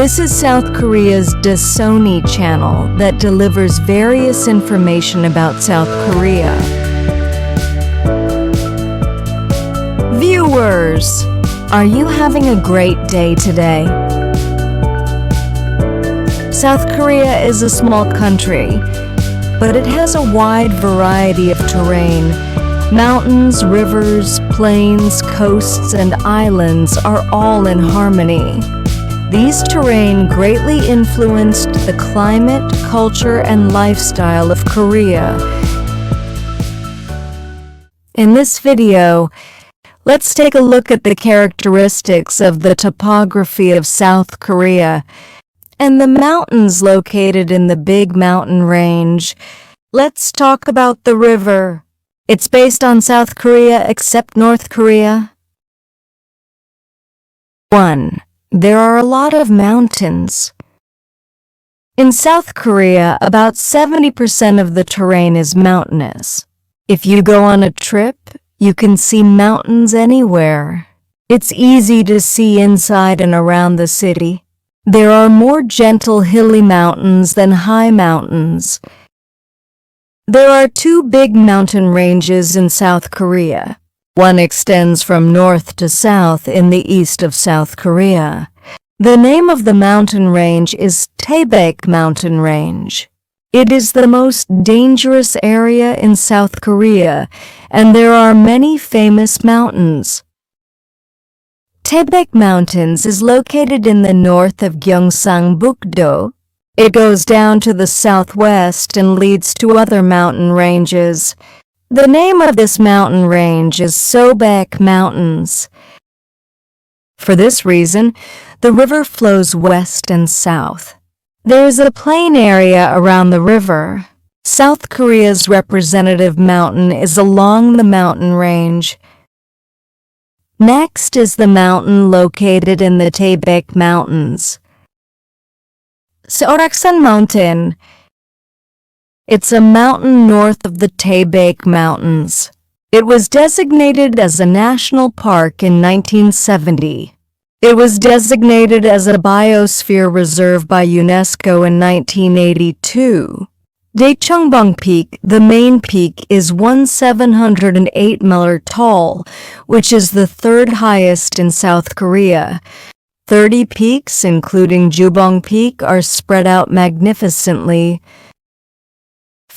This is South Korea's Dasoni channel that delivers various information about South Korea. Viewers, are you having a great day today? South Korea is a small country, but it has a wide variety of terrain. Mountains, rivers, plains, coasts, and islands are all in harmony. These terrain greatly influenced the climate, culture, and lifestyle of Korea. In this video, let's take a look at the characteristics of the topography of South Korea and the mountains located in the Big Mountain Range. Let's talk about the river. It's based on South Korea except North Korea. 1. There are a lot of mountains. In South Korea, about 70% of the terrain is mountainous. If you go on a trip, you can see mountains anywhere. It's easy to see inside and around the city. There are more gentle hilly mountains than high mountains. There are two big mountain ranges in South Korea. One extends from north to south in the east of South Korea. The name of the mountain range is Taebaek Mountain Range. It is the most dangerous area in South Korea, and there are many famous mountains. Taebaek Mountains is located in the north of Gyeongsangbuk-do. It goes down to the southwest and leads to other mountain ranges. The name of this mountain range is Sobaek Mountains. For this reason, the river flows west and south. There is a plain area around the river. South Korea's representative mountain is along the mountain range. Next is the mountain located in the Taebaek Mountains. Seoraksan Mountain it's a mountain north of the Taebaek Mountains. It was designated as a national park in 1970. It was designated as a biosphere reserve by UNESCO in 1982. Daechongbong Peak, the main peak, is 1,708 meter tall, which is the third highest in South Korea. 30 peaks, including Jubong Peak, are spread out magnificently.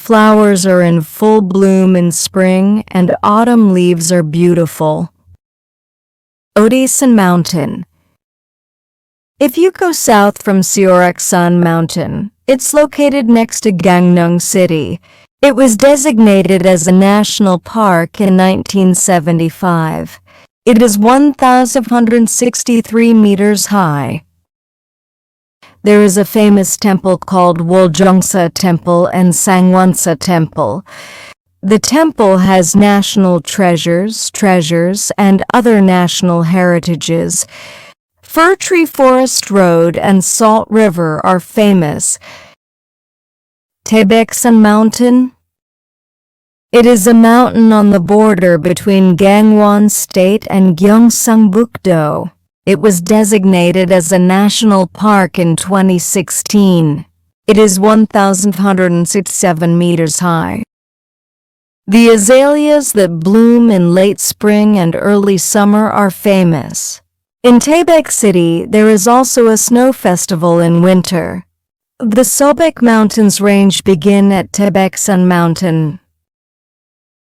Flowers are in full bloom in spring and autumn leaves are beautiful. Odaesan Mountain If you go south from Seoraksan Mountain, it's located next to Gangneung City. It was designated as a national park in 1975. It is 1,163 meters high. There is a famous temple called Woljongsa Temple and Sangwonsa Temple. The temple has national treasures, treasures, and other national heritages. Fir Tree Forest Road and Salt River are famous. Taebaeksan Mountain It is a mountain on the border between Gangwon State and Gyeongsangbuk-do. It was designated as a national park in 2016. It is 1,167 meters high. The azaleas that bloom in late spring and early summer are famous. In Taebaek City, there is also a snow festival in winter. The Sobek Mountains range begin at Taebaeksan Mountain.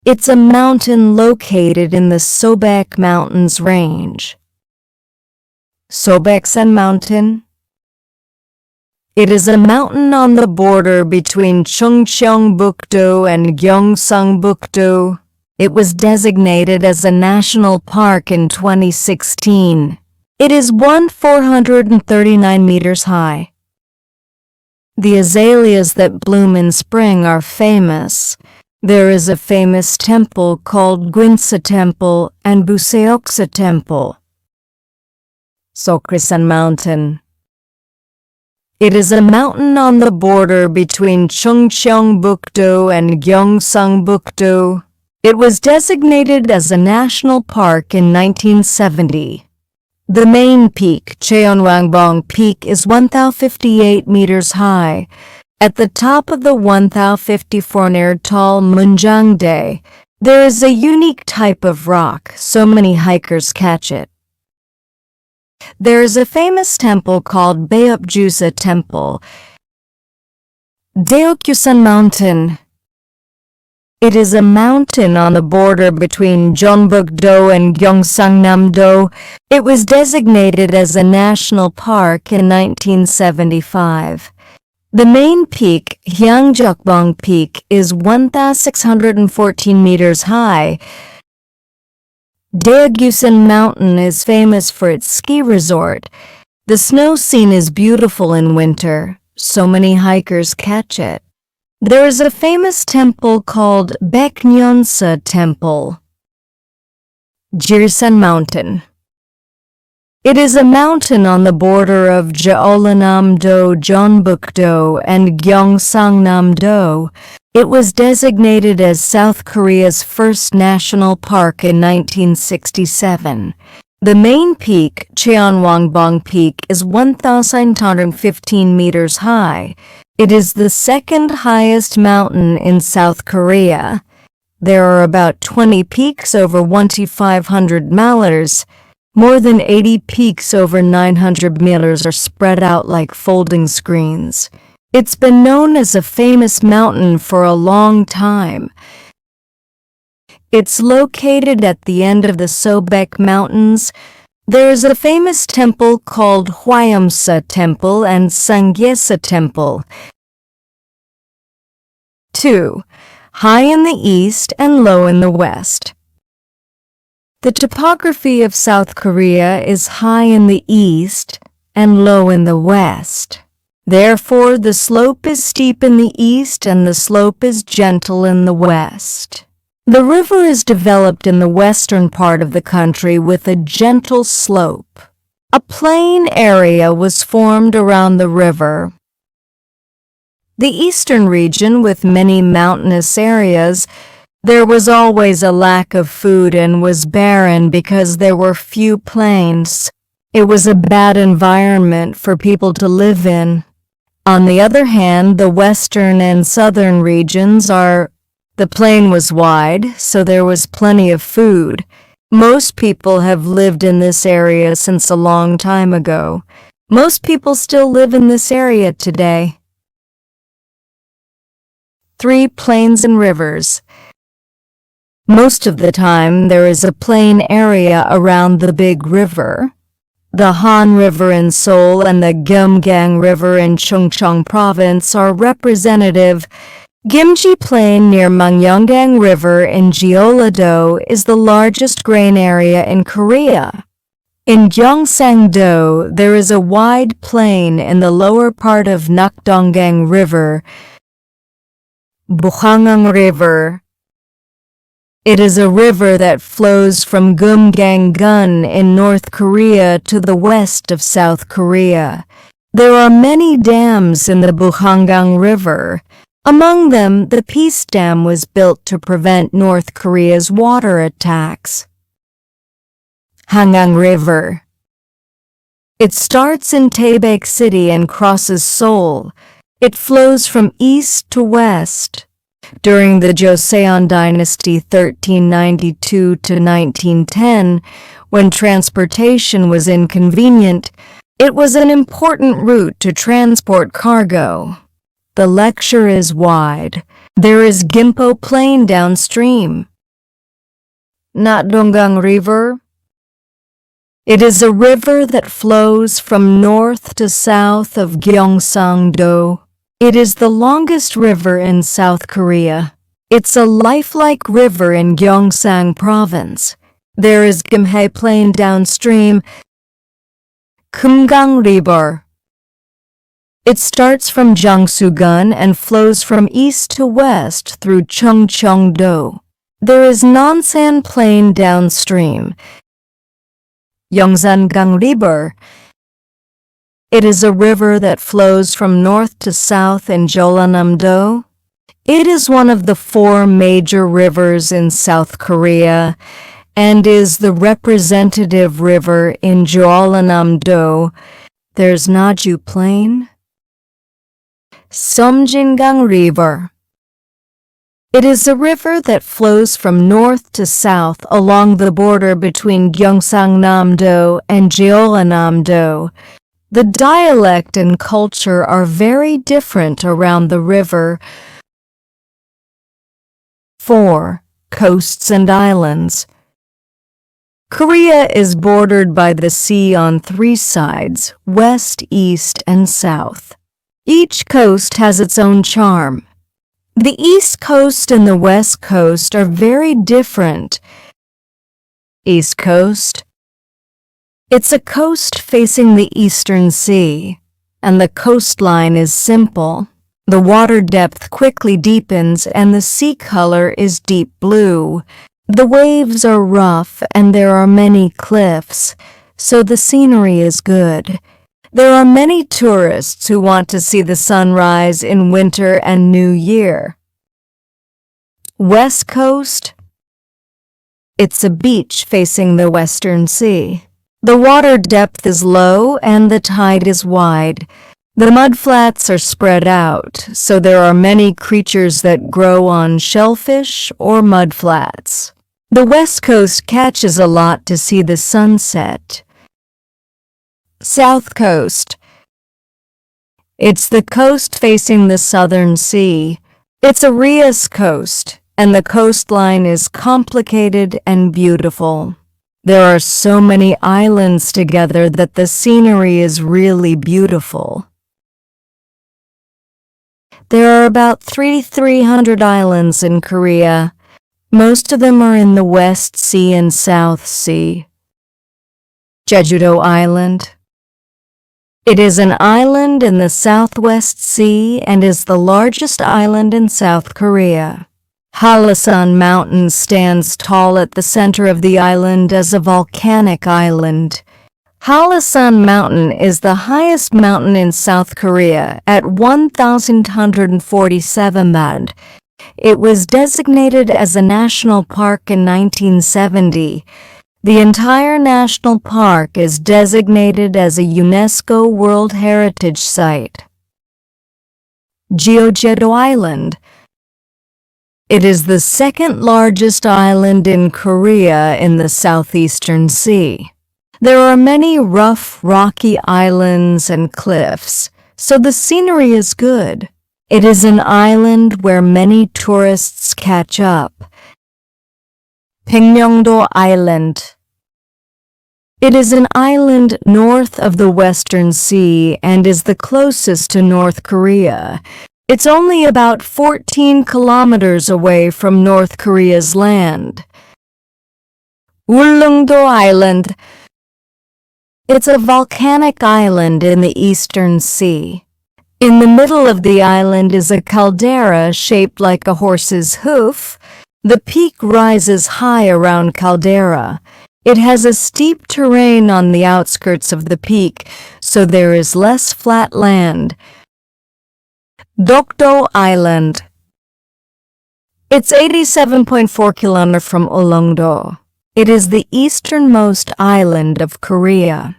It's a mountain located in the Sobek Mountains range. Sobaeksan Mountain. It is a mountain on the border between Chungcheongbuk-do and Gyeongsangbuk-do. It was designated as a national park in 2016. It is 1,439 meters high. The azaleas that bloom in spring are famous. There is a famous temple called Gwinsa Temple and Buseoksa Temple. Sokrisan Mountain. It is a mountain on the border between Chungcheongbuk-do and Gyeongsangbuk-do. It was designated as a national park in 1970. The main peak, Cheonwangbong Peak, is 1,058 meters high. At the top of the 1,054 near tall Munjangde, there is a unique type of rock, so many hikers catch it. There is a famous temple called Beopjusa Temple. Deokjusan Mountain. It is a mountain on the border between Jeonbuk-do and Gyeongsangnam-do. It was designated as a national park in 1975. The main peak, Hyeongjokbong Peak, is 1,614 meters high. Daegusan Mountain is famous for its ski resort. The snow scene is beautiful in winter. So many hikers catch it. There is a famous temple called Baeknyonsa Temple. Jirsan Mountain. It is a mountain on the border of Jeollanam-do, Jeonbuk-do, and Gyeongsangnam-do. It was designated as South Korea's first national park in 1967. The main peak, Cheonwangbong Peak, is 1,915 meters high. It is the second highest mountain in South Korea. There are about 20 peaks over 2,500 meters. More than 80 peaks over 900 meters are spread out like folding screens. It's been known as a famous mountain for a long time. It's located at the end of the Sobek Mountains. There is a famous temple called Hwayamsa Temple and Sangyesa Temple. 2. High in the east and low in the west. The topography of South Korea is high in the east and low in the west. Therefore, the slope is steep in the east and the slope is gentle in the west. The river is developed in the western part of the country with a gentle slope. A plain area was formed around the river. The eastern region, with many mountainous areas, there was always a lack of food and was barren because there were few plains. It was a bad environment for people to live in. On the other hand, the western and southern regions are the plain was wide, so there was plenty of food. Most people have lived in this area since a long time ago. Most people still live in this area today. 3. Plains and rivers. Most of the time, there is a plain area around the big river. The Han River in Seoul and the Gyeomgang River in Chungcheong Province are representative. Gimji Plain near Mangyeonggang River in Jeolla-do is the largest grain area in Korea. In Gyeongsang-do, there is a wide plain in the lower part of Nakdonggang River, Bukhangang River, it is a river that flows from Gumgang-gun in North Korea to the west of South Korea. There are many dams in the Bukhangang River. Among them, the Peace Dam was built to prevent North Korea's water attacks. Hangang River It starts in Taebaek City and crosses Seoul. It flows from east to west. During the Joseon dynasty 1392 to 1910, when transportation was inconvenient, it was an important route to transport cargo. The lecture is wide. There is Gimpo Plain downstream. Nakdonggang River. It is a river that flows from north to south of Gyeongsang-do. It is the longest river in South Korea. It's a lifelike river in Gyeongsang Province. There is Gimhae Plain downstream, Kumgang River. It starts from Jangsu-gun and flows from east to west through Chungcheong-do. There is Nonsan Plain downstream, Yongsan-gang River, it is a river that flows from north to south in Jeollanam-do. It is one of the four major rivers in South Korea and is the representative river in Jeollanam-do. There's Naju Plain, Somjingang River. It is a river that flows from north to south along the border between Gyeongsangnam-do and Jeollanam-do. The dialect and culture are very different around the river. 4. Coasts and islands. Korea is bordered by the sea on three sides, west, east, and south. Each coast has its own charm. The East Coast and the West Coast are very different. East Coast. It's a coast facing the Eastern Sea, and the coastline is simple. The water depth quickly deepens and the sea color is deep blue. The waves are rough and there are many cliffs, so the scenery is good. There are many tourists who want to see the sunrise in winter and New Year. West Coast. It's a beach facing the Western Sea. The water depth is low and the tide is wide. The mudflats are spread out, so there are many creatures that grow on shellfish or mudflats. The West Coast catches a lot to see the sunset. South Coast. It's the coast facing the Southern Sea. It's a Rias coast, and the coastline is complicated and beautiful. There are so many islands together that the scenery is really beautiful. There are about 3,300 islands in Korea. Most of them are in the West Sea and South Sea. Jeju-do Island, it is an island in the Southwest Sea and is the largest island in South Korea. Halasan Mountain stands tall at the center of the island as a volcanic island. Halasan Mountain is the highest mountain in South Korea at 1,147 band. It was designated as a national park in 1970. The entire national park is designated as a UNESCO World Heritage Site. Jeojedo Island. It is the second largest island in Korea in the southeastern sea. There are many rough, rocky islands and cliffs, so the scenery is good. It is an island where many tourists catch up. Pyeongdo Island it is an island north of the Western Sea and is the closest to North Korea. It's only about 14 kilometers away from North Korea's land. Ulleungdo Island It's a volcanic island in the Eastern Sea. In the middle of the island is a caldera shaped like a horse's hoof. The peak rises high around caldera. It has a steep terrain on the outskirts of the peak, so there is less flat land. Dokdo Island It's 87.4 km from Ulleungdo. It is the easternmost island of Korea.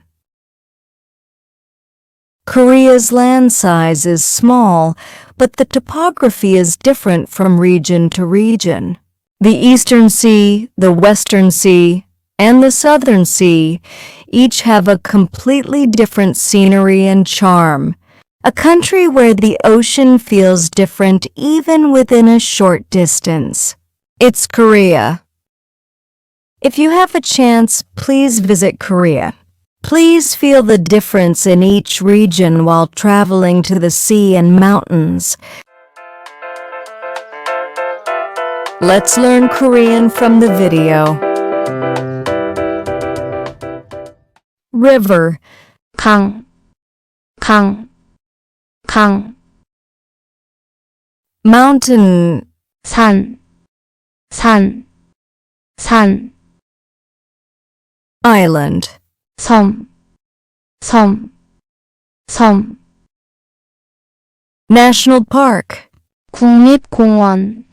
Korea's land size is small, but the topography is different from region to region. The Eastern Sea, the Western Sea, and the Southern Sea each have a completely different scenery and charm, a country where the ocean feels different even within a short distance. It's Korea. If you have a chance, please visit Korea. Please feel the difference in each region while traveling to the sea and mountains. Let's learn Korean from the video. river 강, 강, 강, mountain 산, 산, 산, island 섬, 섬, 섬, national park 국립공원,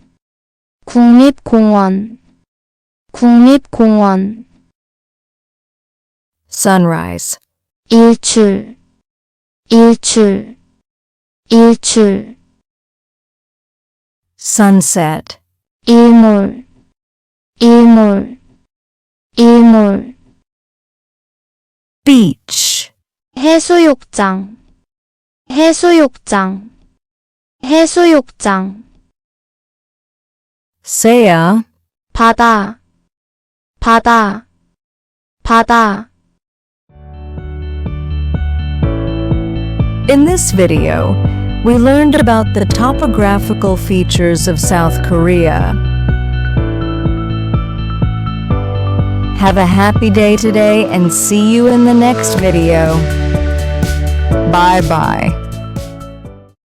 국립공원, 국립공원, sunrise, 일출, 일출, 일출, sunset, 일몰, 일몰, 일몰, beach, 해수욕장, 해수욕장, 해수욕장, sea, 바다, 바다, 바다. In this video, we learned about the topographical features of South Korea. Have a happy day today and see you in the next video. Bye bye.